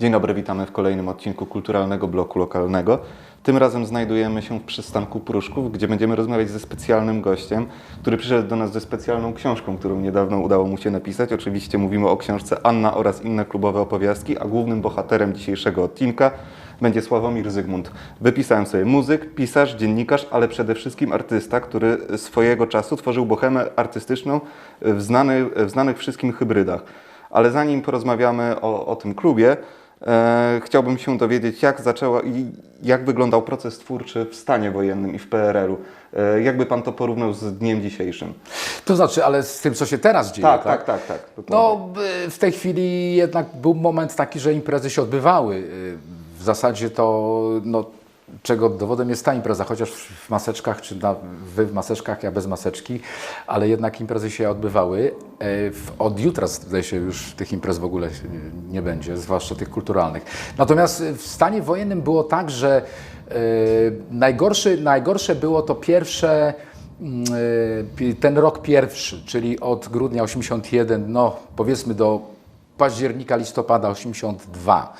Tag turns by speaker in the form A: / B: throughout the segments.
A: dobry, witamy w kolejnym odcinku Kulturalnego Bloku Lokalnego. Tym razem znajdujemy się w przystanku Pruszków, gdzie będziemy rozmawiać ze specjalnym gościem, który przyszedł do nas ze specjalną książką, którą niedawno udało mu się napisać. Oczywiście mówimy o książce Anna oraz inne klubowe opowiastki, a głównym bohaterem dzisiejszego odcinka będzie Sławomir Zygmunt. Wypisałem sobie muzyk, pisarz, dziennikarz, ale przede wszystkim artysta, który swojego czasu tworzył bohemę artystyczną w, znany, w znanych wszystkim hybrydach. Ale zanim porozmawiamy o, o tym klubie, chciałbym się dowiedzieć, jak zaczęła i jak wyglądał proces twórczy w stanie wojennym i w PRL-u. E, jakby pan to porównał z dniem dzisiejszym?
B: To znaczy, ale z tym, co się teraz dzieje,
A: Tak,
B: tak?
A: tak, tak, tak.
B: No, y, w tej chwili jednak był moment taki, że imprezy się odbywały. Y, W zasadzie to, no, czego dowodem jest ta impreza, chociaż w maseczkach, czy na, wy w maseczkach, ja bez maseczki, ale jednak imprezy się odbywały. W- Od jutra, zdaje się, już tych imprez w ogóle nie będzie, zwłaszcza tych kulturalnych. Natomiast w stanie wojennym było tak, że y, najgorszy, najgorsze było to pierwsze Mm, y, ten rok pierwszy, czyli od grudnia 81, no powiedzmy do października, listopada 82,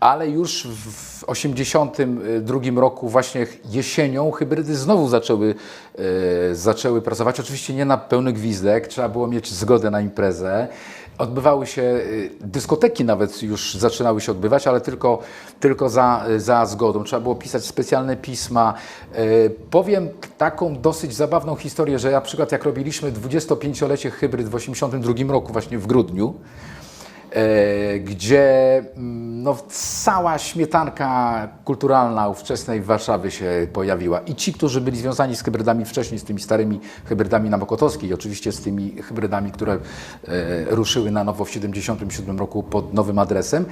B: ale już w 82 roku właśnie już hybrydy znowu zaczęły, e, zaczęły pracować. Oczywiście nie na pełny gwizdek, trzeba było mieć zgodę na imprezę. Odbywały się, y, dyskoteki nawet już zaczynały się odbywać, ale tylko, tylko za, za zgodą. Trzeba było pisać specjalne pisma. Y, Powiem taką dosyć zabawną historię, że na przykład jak robiliśmy 25-lecie hybryd w 82 roku, właśnie w grudniu, e, gdzie mm, no, cała śmietanka kulturalna ówczesnej Warszawy się pojawiła. I ci, którzy byli związani z hybrydami wcześniej, z tymi starymi hybrydami na Mokotowskiej, oczywiście z tymi hybrydami, które e, ruszyły na nowo w 77 roku pod nowym adresem,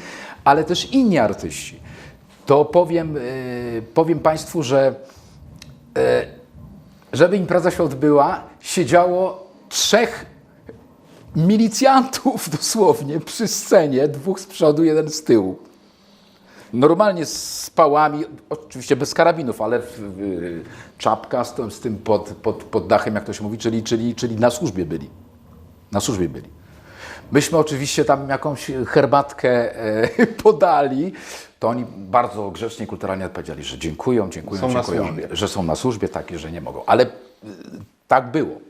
B: ale też inni artyści. To powiem, e, powiem Państwu, że e, żeby impreza się odbyła, siedziało trzech milicjantów dosłownie przy scenie, dwóch z przodu, jeden z tyłu. Normalnie z pałami, oczywiście bez karabinów, ale w, czapka z, tym- z tym pod, pod, pod dachem, jak to się mówi, czyli, czyli, czyli na służbie byli. Na służbie byli. Myśmy oczywiście tam jakąś herbatkę e, podali, to oni bardzo grzecznie, kulturalnie odpowiedzieli, że dziękują, dziękują,
A: Są
B: dziękują, że są na służbie, tak że nie mogą. Ale e, tak było.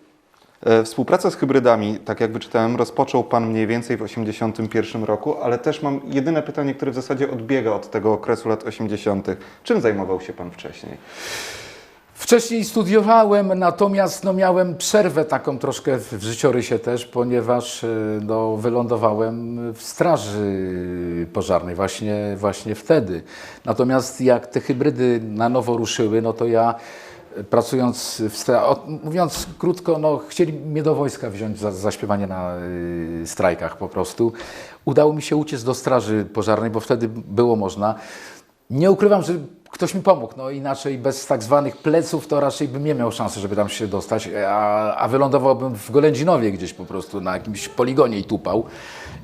A: E, Współpracę z hybrydami, tak jak wyczytałem, rozpoczął Pan mniej więcej w 1981 roku, ale też mam jedyne pytanie, które w zasadzie odbiega od tego okresu lat 80. Czym zajmował się Pan wcześniej?
B: Wcześniej studiowałem, natomiast no, miałem przerwę taką troszkę w życiorysie też, ponieważ e, no, wylądowałem w straży pożarnej właśnie, właśnie wtedy. Natomiast jak te hybrydy na nowo ruszyły, no to ja pracując w mówiąc krótko, no, chcieli mnie do wojska wziąć za zaśpiewanie na y, strajkach po prostu. Udało mi się uciec do straży pożarnej, bo wtedy było można. Nie ukrywam, że ktoś mi pomógł, no inaczej bez tak zwanych pleców to raczej bym nie miał szansy, żeby tam się dostać, a, a wylądowałbym w Golędzinowie gdzieś po prostu na jakimś poligonie i tupał.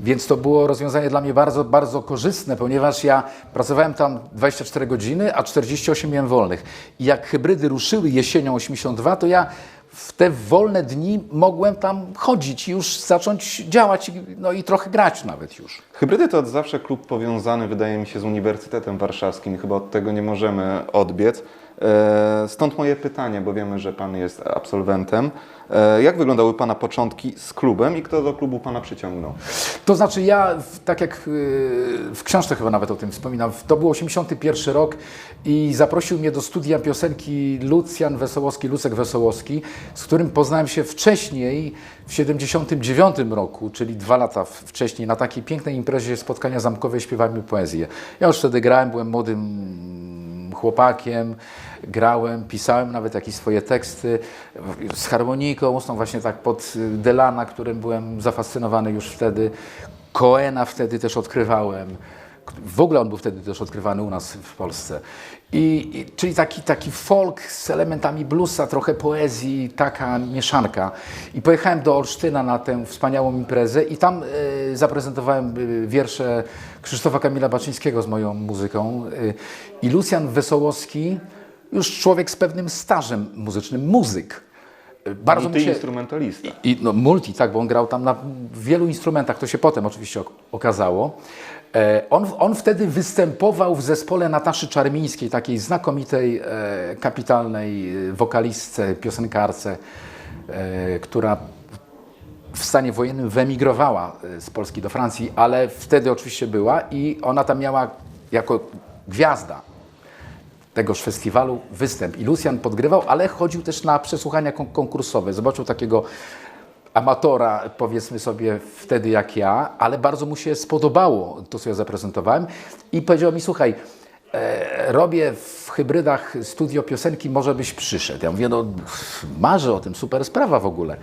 B: Więc to było rozwiązanie dla mnie bardzo, bardzo korzystne, ponieważ ja pracowałem tam 24 godziny, a 48 miałem wolnych. I jak hybrydy ruszyły jesienią 82, to ja w te wolne dni mogłem tam chodzić i już zacząć działać, no i trochę grać nawet już.
A: Hybrydy to od zawsze klub powiązany, wydaje mi się, z Uniwersytetem Warszawskim chyba od tego nie możemy odbiec. E, Stąd moje pytanie, bo wiemy, że Pan jest absolwentem. E, Jak wyglądały Pana początki z klubem i kto do klubu Pana przyciągnął?
B: To znaczy ja, tak jak yy, w książce chyba nawet o tym wspominam, to był 81 rok i zaprosił mnie do studia piosenki Lucjan Wesołowski, Lucek Wesołowski, z którym poznałem się wcześniej, w 79 roku, czyli dwa lata wcześniej, na takiej pięknej imprezie spotkania zamkowe Śpiewajmy Poezję. Ja już wtedy grałem, byłem młodym chłopakiem, grałem, pisałem nawet jakieś swoje teksty z harmoniką ustną, właśnie tak pod y, Delana, którym byłem zafascynowany już wtedy. Coena wtedy też odkrywałem. W ogóle on był wtedy też odkrywany u nas w Polsce. I, i, czyli taki, taki folk z elementami bluesa, trochę poezji, taka mieszanka. I pojechałem do Olsztyna na tę wspaniałą imprezę i tam e, zaprezentowałem e, wiersze Krzysztofa Kamila Baczyńskiego z moją muzyką. E, I Lucjan Wesołowski, już człowiek z pewnym stażem muzycznym, muzyk, Bardzo
A: I
B: mu
A: ty
B: się...
A: instrumentalista.
B: I no, multi, tak, bo on grał tam na wielu instrumentach, to się potem oczywiście ok- okazało. E, on, on wtedy występował w zespole Nataszy Czarmińskiej, takiej znakomitej, e, kapitalnej e, wokalistce, piosenkarce, e, która w stanie wojennym wyemigrowała e, z Polski do Francji, ale wtedy oczywiście była i ona tam miała jako gwiazda tegoż festiwalu występ. I Lucjan podgrywał, ale chodził też na przesłuchania kon- konkursowe. Zobaczył takiego amatora, powiedzmy sobie wtedy jak ja, ale bardzo mu się spodobało to, co ja zaprezentowałem i powiedział mi, słuchaj, e, robię w hybrydach studio piosenki, może byś przyszedł. Ja mówię, no marzę o tym, super sprawa w ogóle.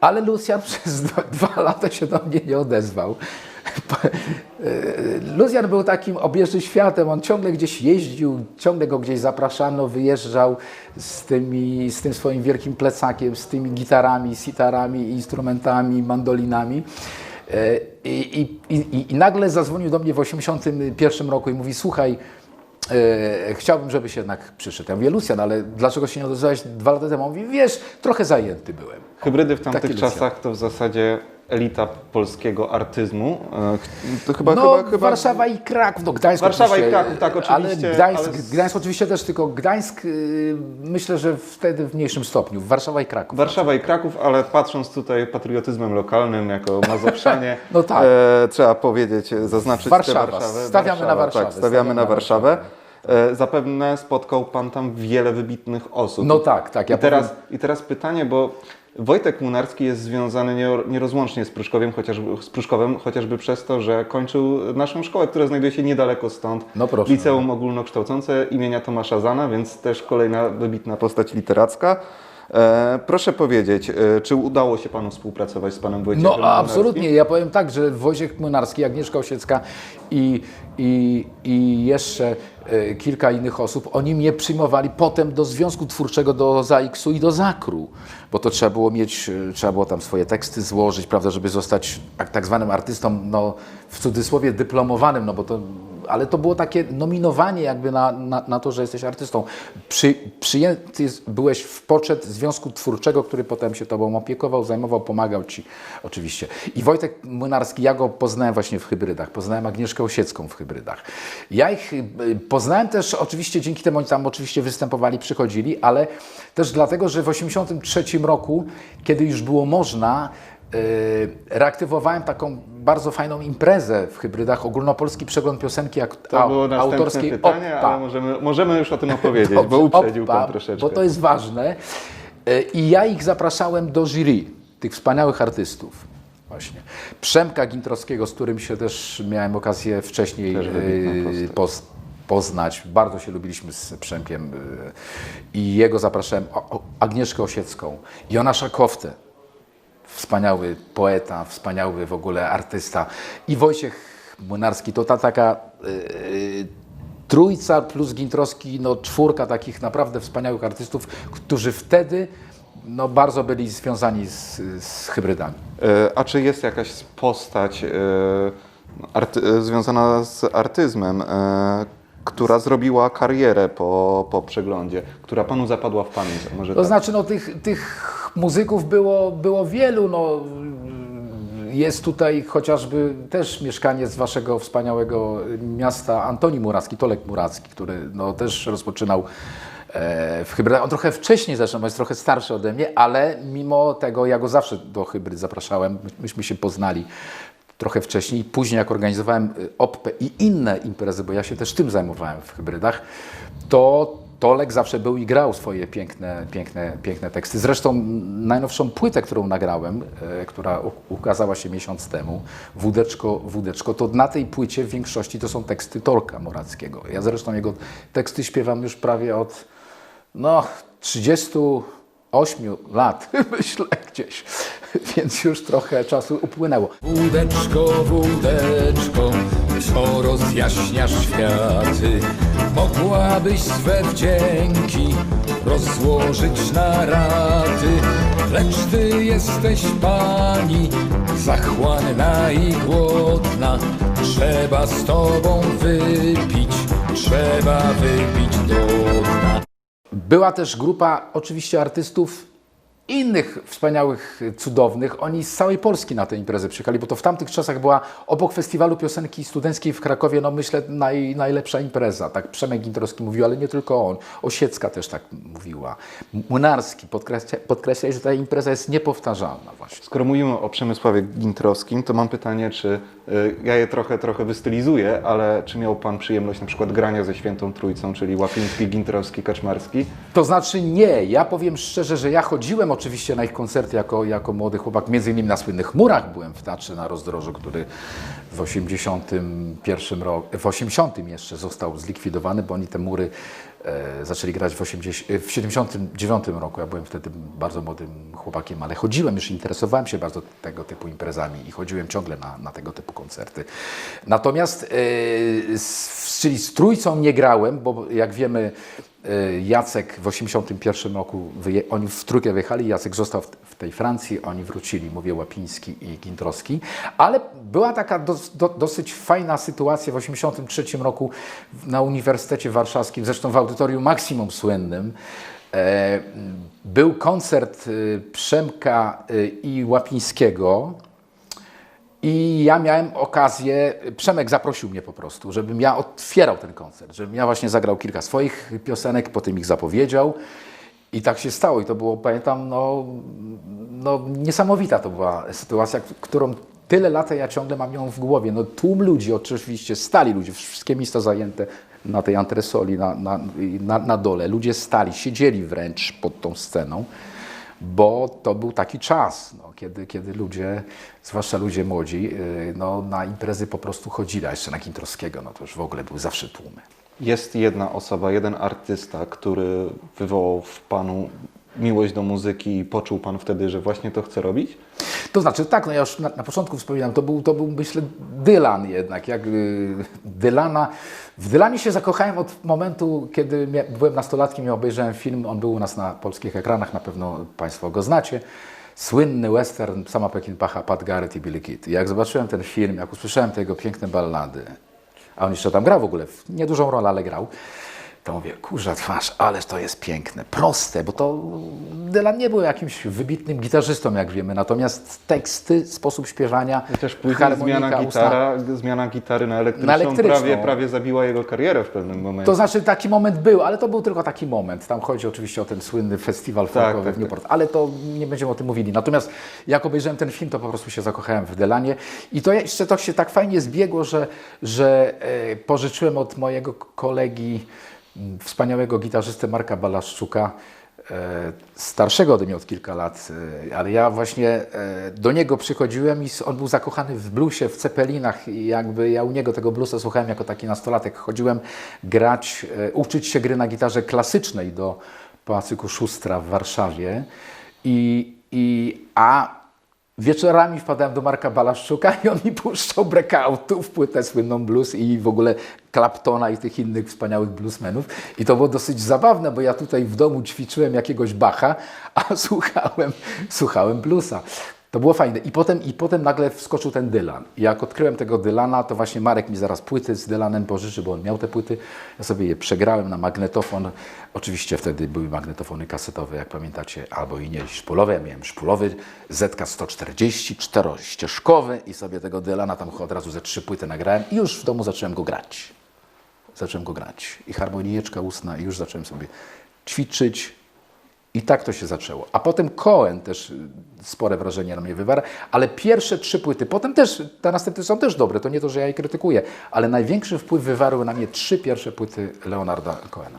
B: Ale Lucjan przez dwa, dwa lata się do mnie nie odezwał. Lucjan był takim obieży światem, on ciągle gdzieś jeździł, ciągle go gdzieś zapraszano, wyjeżdżał z, tymi, z tym swoim wielkim plecakiem, z tymi gitarami, sitarami, instrumentami, mandolinami. E, I, i, i, I nagle zadzwonił do mnie w 1981 roku i mówi, słuchaj, e, chciałbym, żebyś jednak przyszedł. Ja mówię, Lucjan, ale dlaczego się nie odezwałeś dwa lata temu? On mówi, wiesz, trochę zajęty byłem.
A: Hybrydy w tamtych
B: Taki
A: czasach to w zasadzie elita polskiego artyzmu. E, To chyba,
B: No,
A: chyba, chyba...
B: Warszawa i Kraków, no Gdańsk
A: Warszawa i
B: oczywiście,
A: Kraków, tak, oczywiście,
B: Ale Gdańsk,
A: ale
B: Gdańsk oczywiście też, tylko Gdańsk y, myślę, że wtedy w mniejszym stopniu. Warszawa i Kraków.
A: Warszawa i Kraków, ale patrząc tutaj patriotyzmem lokalnym, jako mazowszanie,
B: No tak.
A: e, trzeba powiedzieć, zaznaczyć
B: Warszawa.
A: Warszawę.
B: Stawiamy na Warszawę.
A: Tak, stawiamy na Warszawę. E, Zapewne spotkał Pan tam wiele wybitnych osób.
B: No tak, tak. Ja
A: I, teraz,
B: powiem-
A: I teraz pytanie, bo Wojtek Munarski jest związany nie- nierozłącznie z Pruszkowiem, chociażby, z Pruszkowem, chociażby przez to, że kończył naszą szkołę, która znajduje się niedaleko stąd.
B: No proszę.
A: Liceum Ogólnokształcące imienia Tomasza Zana, więc też kolejna wybitna postać literacka. E, proszę powiedzieć, e, czy udało się Panu współpracować z Panem Wojciechem
B: No absolutnie. Ja powiem tak, że Wojciech Młynarski, Agnieszka Osiecka i, i, i jeszcze e, kilka innych osób, oni mnie przyjmowali potem do Związku Twórczego, do ZAX-u i do Zakru, bo to trzeba było mieć, trzeba było tam swoje teksty złożyć, prawda, żeby zostać ak- tak zwanym artystą, no w cudzysłowie dyplomowanym, no bo to, ale to było takie nominowanie jakby na, na, na to, że jesteś artystą. Przy, przyjęty byłeś w poczet Związku Twórczego, który potem się tobą opiekował, zajmował, pomagał ci oczywiście. I Wojtek Młynarski, ja go poznałem właśnie w hybrydach, poznałem Agnieszkę Osiecką w hybrydach. Ja ich y, poznałem też oczywiście dzięki temu, oni tam oczywiście występowali, przychodzili, ale też dlatego, że w 1983 roku, kiedy już było można, reaktywowałem taką bardzo fajną imprezę w hybrydach, ogólnopolski przegląd piosenki
A: To
B: au-
A: było następne
B: autorskiej
A: pytanie,
B: OPPA.
A: ale możemy, możemy już o tym opowiedzieć,
B: Dobrze,
A: bo uprzedził
B: OPPA,
A: Pan troszeczkę.
B: Bo to jest ważne. E, I ja ich zapraszałem do jury, tych wspaniałych artystów. Właśnie. Przemka Gintrowskiego, z którym się też miałem okazję wcześniej poz, poznać. Bardzo się lubiliśmy z Przemkiem. I jego zapraszałem, Agnieszkę Osiecką, Jonasza Koftę, wspaniały poeta, wspaniały w ogóle artysta i Wojciech Młynarski, to ta taka yy, trójca plus Gintrowski, no czwórka takich naprawdę wspaniałych artystów, którzy wtedy no, bardzo byli związani z, z hybrydami.
A: E, A czy jest jakaś postać arty, związana z artyzmem, która zrobiła karierę po, po przeglądzie, która panu zapadła w pamięć? Może
B: To
A: tak?
B: znaczy, no, tych, tych muzyków było, było wielu. No, jest tutaj chociażby też mieszkaniec waszego wspaniałego miasta, Antoni Muracki, Tolek Muracki, który no, też rozpoczynał e, w hybrydach. On trochę wcześniej zaczął, jest trochę starszy ode mnie, ale mimo tego ja go zawsze do hybryd zapraszałem. My- Myśmy się poznali trochę wcześniej. Później jak organizowałem y, OPPE i inne imprezy, bo ja się też tym zajmowałem w hybrydach, to Tolek zawsze był i grał swoje piękne, piękne, piękne teksty. Zresztą najnowszą płytę, którą nagrałem, e, która ukazała się miesiąc temu, Wódeczko, Wódeczko, to na tej płycie w większości to są teksty Tolka Morackiego. Ja zresztą jego teksty śpiewam już prawie od no, 38 lat, myślę gdzieś, więc już trochę czasu upłynęło.
C: Wódeczko, wódeczko, co rozjaśniasz światy, mogłabyś swe wdzięki rozłożyć na raty, lecz ty jesteś pani, zachłanna i głodna, trzeba z tobą wypić, trzeba wypić do dna.
B: Była też grupa oczywiście artystów innych wspaniałych, cudownych. Oni z całej Polski na tę imprezę przyjechali, bo to w tamtych czasach była obok Festiwalu Piosenki Studenckiej w Krakowie, no myślę, naj, najlepsza impreza. Tak Przemek Gintrowski mówił, ale nie tylko on. Osiecka też tak mówiła. Młynarski podkreśla, podkreśla że ta impreza jest niepowtarzalna właśnie.
A: Skoro mówimy o Przemysławie Gintrowskim, to mam pytanie, czy y, ja je trochę, trochę wystylizuję, ale czy miał Pan przyjemność na przykład grania ze Świętą Trójcą, czyli Łapiński, Gintrowski, Kaczmarski?
B: To znaczy nie, ja powiem szczerze, że ja chodziłem oczywiście na ich koncerty jako, jako młody chłopak, między innymi na Słynnych Murach byłem w Teatrze na Rozdrożu, który w 81 roku, w 80 jeszcze został zlikwidowany, bo oni te mury zaczęli grać w, 80, w 79 roku. Ja byłem wtedy bardzo młodym chłopakiem, ale chodziłem już, interesowałem się bardzo tego typu imprezami i chodziłem ciągle na, na tego typu koncerty. Natomiast, e, z, czyli z Trójcą nie grałem, bo jak wiemy, e, Jacek w 81 roku, oni w trójkę wyjechali, Jacek został w, tej Francji, oni wrócili, mówię Łapiński i Gintrowski, ale była taka dos, do, dosyć fajna sytuacja w 83 roku na Uniwersytecie Warszawskim, zresztą w audytorium Maksimum słynnym, e, był koncert e, Przemka e, i Łapińskiego, i ja miałem okazję, Przemek zaprosił mnie po prostu, żebym ja otwierał ten koncert, żebym ja właśnie zagrał kilka swoich piosenek, potem ich zapowiedział. I tak się stało. I to było, pamiętam, no, no niesamowita to była sytuacja, którą tyle lat ja ciągle mam ją w głowie. No tłum ludzi, oczywiście stali ludzie, wszystkie miejsca zajęte na tej antresoli, na, na, na, na dole. Ludzie stali, siedzieli wręcz pod tą sceną bo to był taki czas, no, kiedy, kiedy ludzie, zwłaszcza ludzie młodzi, yy, no, na imprezy po prostu chodzili, a jeszcze na Gintrowskiego, no to już w ogóle były zawsze tłumy.
A: Jest jedna osoba, jeden artysta, który wywołał w Panu miłość do muzyki i poczuł Pan wtedy, że właśnie to chce robić?
B: To znaczy, tak, no ja już na, na początku wspominałem, to był, to był myślę Dylan jednak, jak yy, Dylana, w Dylanie się zakochałem od momentu, kiedy mia, byłem nastolatkiem i obejrzałem film, on był u nas na polskich ekranach, na pewno Państwo go znacie, słynny western sama Peckinpaha, Pat Garrett i Billy Kid. I jak zobaczyłem ten film, jak usłyszałem te jego piękne ballady, a on jeszcze tam grał w ogóle, niedużą rolę, ale grał, to mówię, kurza twarz, ależ to jest piękne, proste, bo to Dylan nie był jakimś wybitnym gitarzystą, jak wiemy, natomiast teksty, sposób śpiewania,
A: I też później
B: harmonika
A: zmiana, gitara, zmiana gitary na elektryczną,
B: Na elektryczną.
A: Prawie, prawie zabiła jego karierę w pewnym momencie.
B: To znaczy taki moment był, ale to był tylko taki moment. Tam chodzi oczywiście o ten słynny festiwal folkowy
A: tak,
B: w Newport, ale to nie będziemy o tym mówili. Natomiast jak obejrzałem ten film, to po prostu się zakochałem w Delanie i to jeszcze to się tak fajnie zbiegło, że, że e, pożyczyłem od mojego kolegi, wspaniałego gitarzysty Marka Balaszczuka, e, starszego ode mnie od kilka lat, e, ale ja właśnie e, do niego przychodziłem i on był zakochany w bluesie, w cepelinach i jakby ja u niego tego bluesa słuchałem jako taki nastolatek. Chodziłem grać, uczyć się gry na gitarze klasycznej do Pałacyku Szustra w Warszawie i, i a Wieczorami wpadałem do Marka Balaszczuka i on mi puszczał breakoutów, płytę słynną blues i w ogóle Claptona i tych innych wspaniałych bluesmenów. I to było dosyć zabawne, bo ja tutaj w domu ćwiczyłem jakiegoś Bacha, a słuchałem, słuchałem bluesa. To było fajne. I potem, I potem nagle wskoczył ten Dylan. I jak odkryłem tego Dylana, to właśnie Marek mi zaraz płyty z Dylanem pożyczy, bo on miał te płyty. Ja sobie je przegrałem na magnetofon. Oczywiście wtedy były magnetofony kasetowe, jak pamiętacie, albo i nie szpulowe. Ja miałem szpulowy ZK-140, czterościeżkowy i sobie tego Dylana tam od razu ze trzy płyty nagrałem i już w domu zacząłem go grać. Zacząłem go grać. I harmonijeczka ustna i już zacząłem sobie ćwiczyć, i tak to się zaczęło. A potem Cohen też y, spore wrażenie na mnie wywarł, ale pierwsze trzy płyty, potem też, te następne są też dobre, to nie to, że ja je krytykuję, ale największy wpływ wywarły na mnie trzy pierwsze płyty Leonarda Cohena.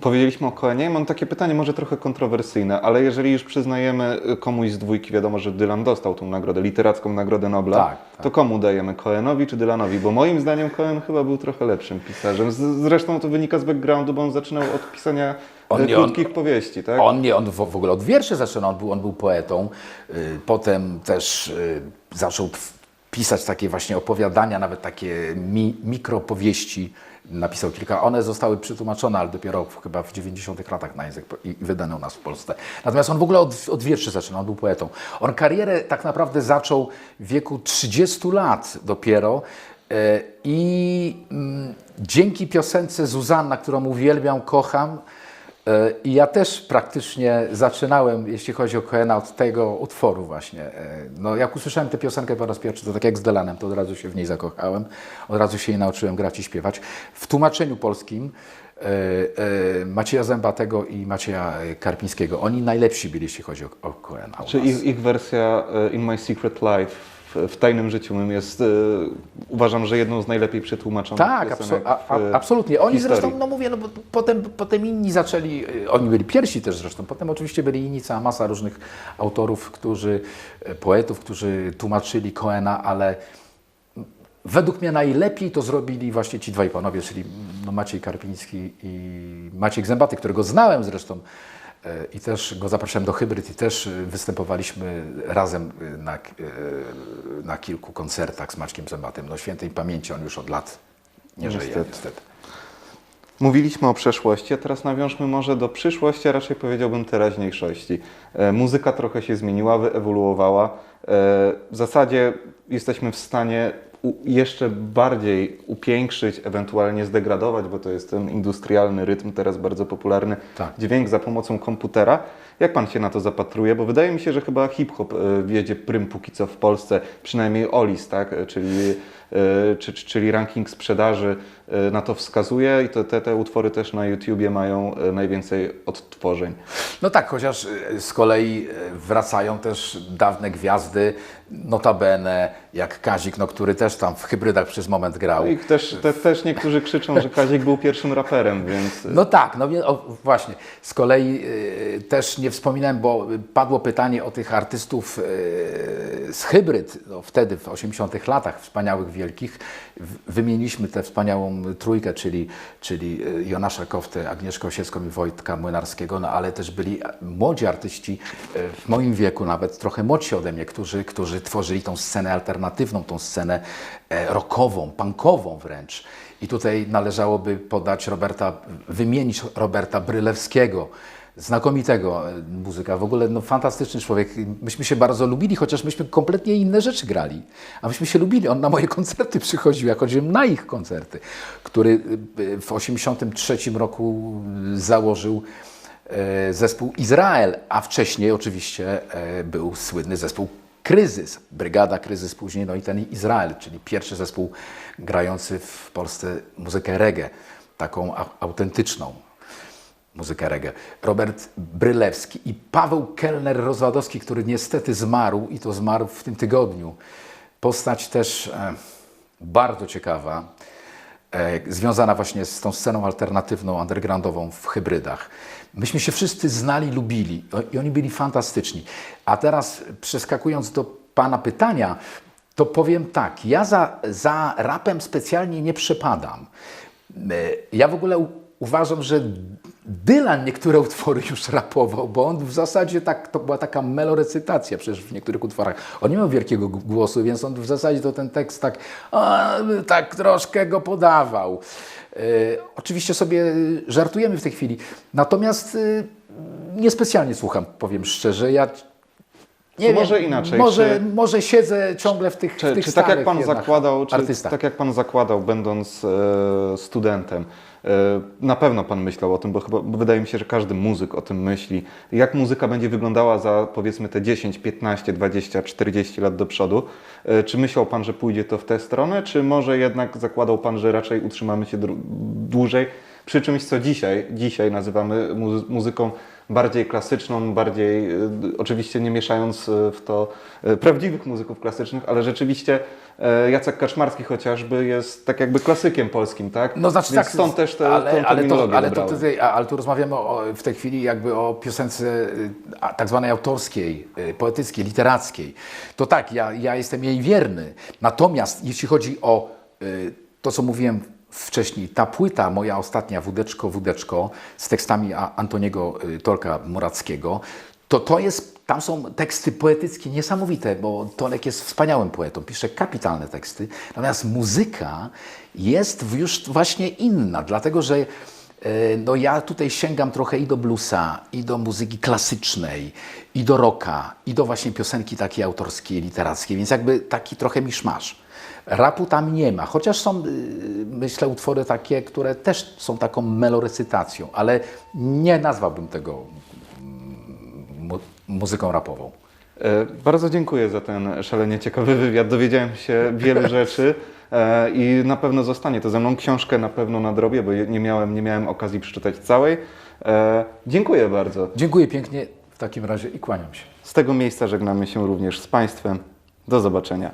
A: Powiedzieliśmy o Koenie. Mam takie pytanie, może trochę kontrowersyjne, ale jeżeli już przyznajemy komuś z dwójki, wiadomo, że Dylan dostał tą nagrodę, literacką Nagrodę Nobla,
B: Tak, tak.
A: to komu dajemy? Koenowi czy Dylanowi? Bo moim zdaniem Koen chyba był trochę lepszym pisarzem. Zresztą to wynika z backgroundu, bo on zaczynał od pisania
B: On nie, on-
A: krótkich powieści, tak?
B: On nie, on w, w ogóle od wierszy zaczynał, on był, on był poetą, y, potem też y, zaczął pisać takie właśnie opowiadania, nawet takie mi, mikropowieści, napisał kilka, one zostały przetłumaczone, ale dopiero w, chyba w 90 latach na język i, i wydane u nas w Polsce. Natomiast on w ogóle od, od wierszy zaczynał, on był poetą. On karierę tak naprawdę zaczął w wieku 30 lat dopiero, e, i mm, dzięki piosence Zuzanna, którą uwielbiam, kocham, I ja też praktycznie zaczynałem, jeśli chodzi o Coena, od tego utworu właśnie. E, No, jak usłyszałem tę piosenkę po raz pierwszy, to tak jak z Delanem, to od razu się w niej zakochałem. Od razu się jej nauczyłem grać i śpiewać. W tłumaczeniu polskim e, e, Macieja Zębatego i Macieja Karpińskiego. Oni najlepsi byli, jeśli chodzi o, o Coena. u
A: Czy ich, ich wersja e, In My Secret Life w, Tajnym Życiu mym jest, e, uważam, że jedną z najlepiej przetłumaczonych
B: Tak, abso- a, a, absolutnie. Oni
A: historii.
B: zresztą, no mówię, no bo potem, potem inni zaczęli, y, oni byli pierwsi też zresztą, potem oczywiście byli inni, cała masa różnych autorów, którzy, e, poetów, którzy tłumaczyli Coena, ale według mnie najlepiej to zrobili właśnie ci dwaj panowie, czyli no Maciej Karpiński i Maciek Zębaty, którego znałem zresztą i też go zapraszałem do Hybryd i też e, występowaliśmy razem e, na, e, na kilku koncertach z Maćkiem Zębatym. No świętej pamięci, on już od lat nie żyje
A: Niestety.
B: niestety.
A: Mówiliśmy o przeszłości, a teraz nawiążmy może do przyszłości, a raczej powiedziałbym teraźniejszości. E, muzyka trochę się zmieniła, wyewoluowała. E, w zasadzie jesteśmy w stanie jeszcze bardziej upiększyć, ewentualnie zdegradować, bo to jest ten industrialny rytm, teraz bardzo popularny,
B: Tak.
A: dźwięk za pomocą komputera. Jak pan się na to zapatruje? Bo wydaje mi się, że chyba hip-hop e, wiedzie prym póki co w Polsce, przynajmniej OLIS, tak? E, czyli, e, czy, czy- czyli ranking sprzedaży na to wskazuje i to, te, te utwory też na YouTubie mają najwięcej odtworzeń.
B: No tak, chociaż z kolei wracają też dawne gwiazdy, notabene, jak Kazik, no, który też tam w hybrydach przez moment grał.
A: No i też, te, też niektórzy krzyczą, że Kazik był pierwszym raperem, więc...
B: No tak, no właśnie. Z kolei też nie wspominałem, bo padło pytanie o tych artystów y, z hybryd, no, wtedy w 80 latach, wspaniałych, wielkich. Wymieniliśmy tę wspaniałą trójkę, czyli, czyli y, Jonasza Koftę, Agnieszkę Osiecką i Wojtka Młynarskiego, no ale też byli młodzi artyści y, w moim wieku, nawet trochę młodsi ode mnie, którzy, którzy tworzyli tą scenę alternatywną, tą scenę e, rockową, punkową wręcz. I tutaj należałoby podać Roberta, wymienić Roberta Brylewskiego, znakomitego e, muzyka, w ogóle no, fantastyczny człowiek. Myśmy się bardzo lubili, chociaż myśmy kompletnie inne rzeczy grali. A myśmy się lubili. On na moje koncerty przychodził, ja chodziłem na ich koncerty, który y, w 83 roku założył e, zespół Izrael, a wcześniej oczywiście e, był słynny zespół Kryzys, Brygada Kryzys później, no i ten Izrael, czyli pierwszy zespół grający w Polsce muzykę reggae, taką au- autentyczną muzykę reggae. Robert Brylewski i Paweł Kellner-Rozwadowski, który niestety zmarł i to zmarł w tym tygodniu. Postać też e, bardzo ciekawa, e, związana właśnie z tą sceną alternatywną, undergroundową w hybrydach. Myśmy się wszyscy znali, lubili i oni byli fantastyczni. A teraz przeskakując do Pana pytania, to powiem tak, ja za, za rapem specjalnie nie przepadam. E, Ja w ogóle uważam, że Dylan niektóre utwory już rapował, bo on w zasadzie tak, to była taka melorecytacja przecież w niektórych utworach. On nie miał wielkiego głosu, więc on w zasadzie to ten tekst tak, a, tak troszkę go podawał. E, oczywiście sobie żartujemy w tej chwili, natomiast e, niespecjalnie słucham, powiem szczerze. Ja nie wiem,
A: może inaczej,
B: Może,
A: czy-
B: może siedzę ciągle w tych, w
A: Czy,
B: tych
A: czy tak jak pan zakładał, czy
B: artystach.
A: tak jak pan zakładał, będąc e, studentem, e, na pewno pan myślał o tym, bo chyba bo wydaje mi się, że każdy muzyk o tym myśli. Jak muzyka będzie wyglądała za powiedzmy te 10, 15, 20, 40 lat do przodu? E, czy myślał pan, że pójdzie to w tę stronę, czy może jednak zakładał pan, że raczej utrzymamy się dłużej przy czymś, co dzisiaj, dzisiaj nazywamy muzy- muzyką bardziej klasyczną, bardziej, e, oczywiście nie mieszając e, w to e, prawdziwych muzyków klasycznych, ale rzeczywiście Jacek Kaczmarski chociażby jest tak jakby klasykiem polskim, tak?
B: No znaczy
A: Więc
B: tak,
A: stąd też te,
B: ale,
A: tą
B: ale, to, ale, to ale tu rozmawiamy o, w tej chwili jakby o piosence y, tak zwanej autorskiej, y, poetyckiej, literackiej. To tak, ja, ja jestem jej wierny. Natomiast jeśli chodzi o y, to, co mówiłem wcześniej, ta płyta, moja ostatnia, Wódeczko, Wódeczko, z tekstami Antoniego y, Tolka Murackiego, to to jest, tam są teksty poetyckie niesamowite, bo Tolek jest wspaniałym poetą, pisze kapitalne teksty, natomiast muzyka jest już właśnie inna, dlatego że e, no ja tutaj sięgam trochę i do bluesa, i do muzyki klasycznej, i do rocka, i do właśnie piosenki takiej autorskiej, literackiej, więc jakby taki trochę miszmasz. Rapu tam nie ma, chociaż są, y, myślę, utwory takie, które też są taką melorecytacją, ale nie nazwałbym tego mm, mu- muzyką rapową.
A: E, Bardzo dziękuję za ten szalenie ciekawy wywiad. Dowiedziałem się wiele rzeczy e, i na pewno zostanie to ze mną. Książkę na pewno nadrobię, bo nie miałem, nie miałem okazji przeczytać całej. E, Dziękuję bardzo.
B: Dziękuję pięknie w takim razie i kłaniam się.
A: Z tego miejsca żegnamy się również z Państwem. Do zobaczenia.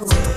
A: Música